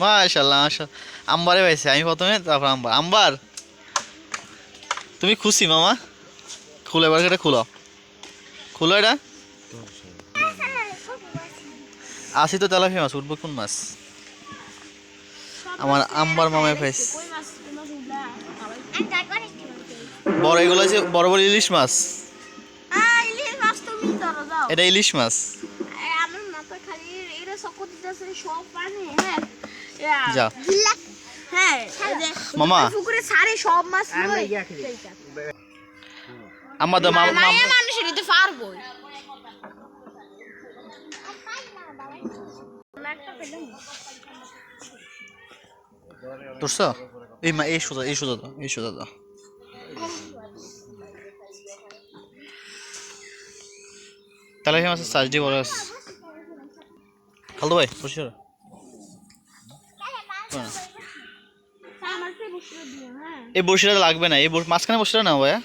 মাশাল্লাহ মাশাল্লাহ আম্বারে পাইছে আমি প্রথমে তারপর আম্বার আম্বার? তুমি খুশি মামা? খুলো এবার এটা খুলো। খুলো এটা। আসি তো তেলাপি মাছ উঠবো কোন মাছ? আমার আম্বার মামায় পাইছে। বড় এগুলো হচ্ছে বড় বড় ইলিশ মাছ। এটা ইলিশ মাছ। যা। গিল্লা হ্যাঁ এই যে মামা। পুকুরে ছাড়ে সব মাছ লই তো মামা মায়া মানুষের দিতে পারব তোরছো এই মা এই সোজা এই সোজা দাও এই সোজা দাও। তেলাপি মাছের সাইজটি বড় আছে। ভাই বসে হ্যাঁ। এই বসিটা লাগবে না এই মাঝখানে বসিটা না ভাইয়া।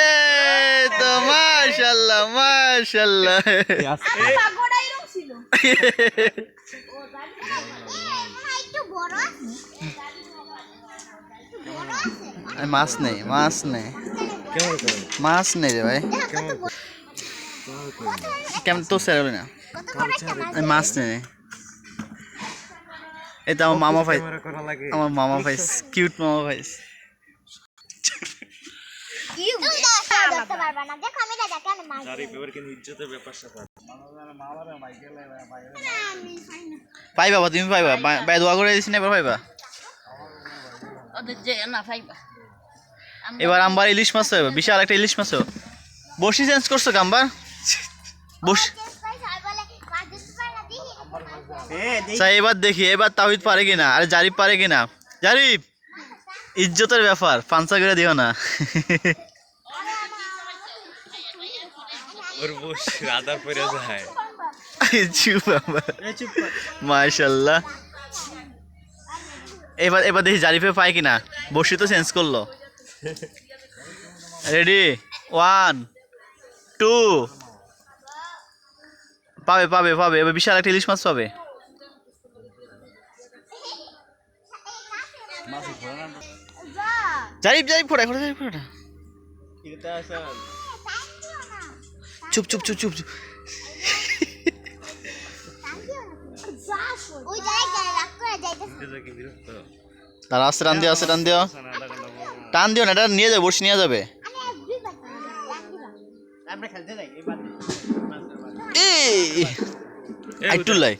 এই তো মাশাল্লাহ মাশাল্লাহ। মাছ নেই মাছ নেই। মাছ নেই রে ভাই। কেমন তো স্যার না? মাছ নেই। এই তো আমার মামা ভাই আমার মামা ভাই কিউট মামা ভাই কি ধরতে পারবা না দেখো আমি দাদা কেন মাছ পাই বাবা তুমি পাইবা দোয়া করে দিছি না এবার পাইবা? ওদের যে না পাইবা। এবার আমবার ইলিশ মাছ হবে বিশাল একটা ইলিশ মাছ হবে। বসি চেঞ্জ করছ কাম্বার বস আচ্ছা এবার দেখি এবার তাহিদ পারে কিনা আরে জারিফ পারে কিনা। জারিফ ইজ্জতের ব্যাপার পাঞ্চা করে দিও না। ওর বস আদার পরে যায়। চুপ মাশাল্লাহ। এবার এবার দেখি জারিফে পায় কিনা। বসি তো চেঞ্জ করল। রেডি ওয়ান টু পাবে পাবে পাবে। এবার বিশাল একটা ইলিশ মাছ পাবে। জারিফ জারিফ ফোটা ফোটা জারিফ ফোটা চুপ চুপ চুপ চুপ চুপ। তারা আসতে টান দিও আসতে টান দিও। টান দিও না এটা নিয়ে যাবে বসে নিয়ে যাবে। একটু লাই।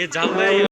এ জাল ভাই